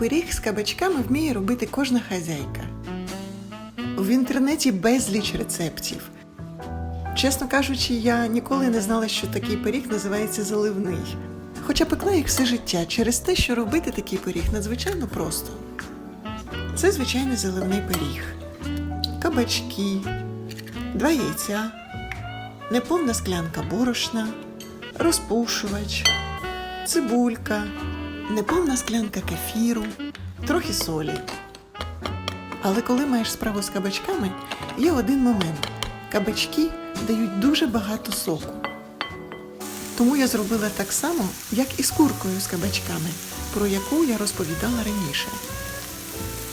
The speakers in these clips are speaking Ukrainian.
пиріг з кабачками вміє робити кожна хазяйка. В інтернеті безліч рецептів. Чесно кажучи, я ніколи не знала, що такий пиріг називається заливний. Хоча пекла їх все життя через те, що робити такий пиріг надзвичайно просто. Це звичайний заливний пиріг. Кабачки, два яйця, неповна склянка борошна, розпушувач, цибулька, неповна склянка кефіру, трохи солі. Але коли маєш справу з кабачками, є один момент. Кабачки дають дуже багато соку. Тому я зробила так само, як і з куркою з кабачками, про яку я розповідала раніше.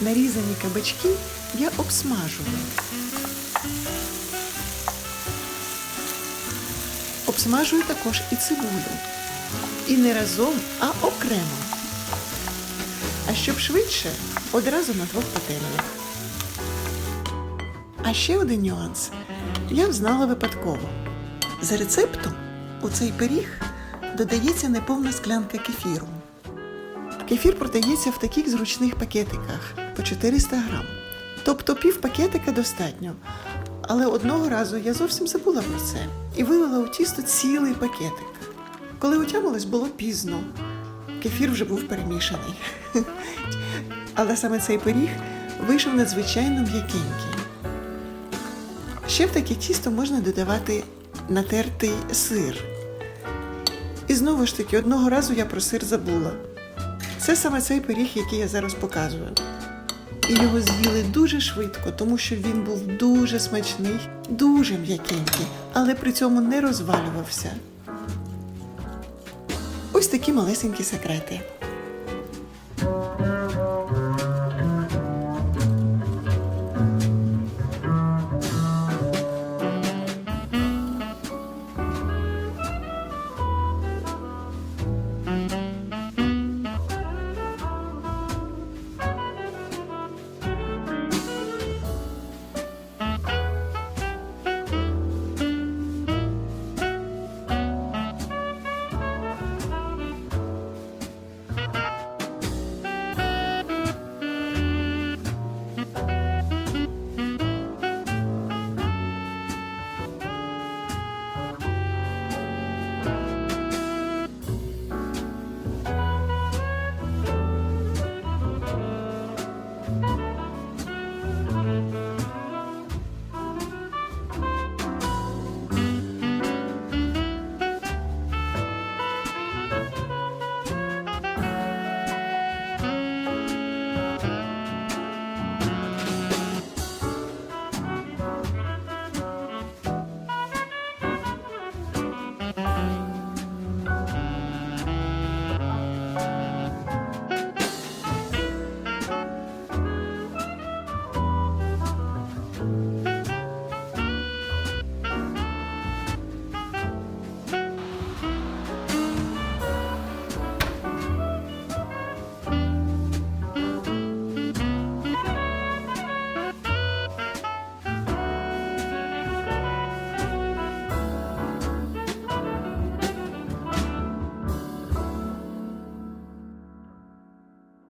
Нарізані кабачки я обсмажую. Обсмажую також і цибулю. І не разом, а окремо. А щоб швидше, одразу на двох пательнях. А ще один нюанс я взнала випадково. За рецептом у цей пиріг додається неповна склянка кефіру. Кефір продається в таких зручних пакетиках по 400 грам. Тобто пів пакетика достатньо. Але одного разу я зовсім забула про це і вилила у тісто цілий пакетик. Коли отямилось, було пізно. Кефір вже був перемішаний. Але саме цей пиріг вийшов надзвичайно м'якенький. Ще в таке тісто можна додавати натертий сир. І знову ж таки, одного разу я про сир забула. Це саме цей пиріг, який я зараз показую. І його з'їли дуже швидко, тому що він був дуже смачний, дуже м'якенький, але при цьому не розвалювався. Ось такі малесенькі секрети.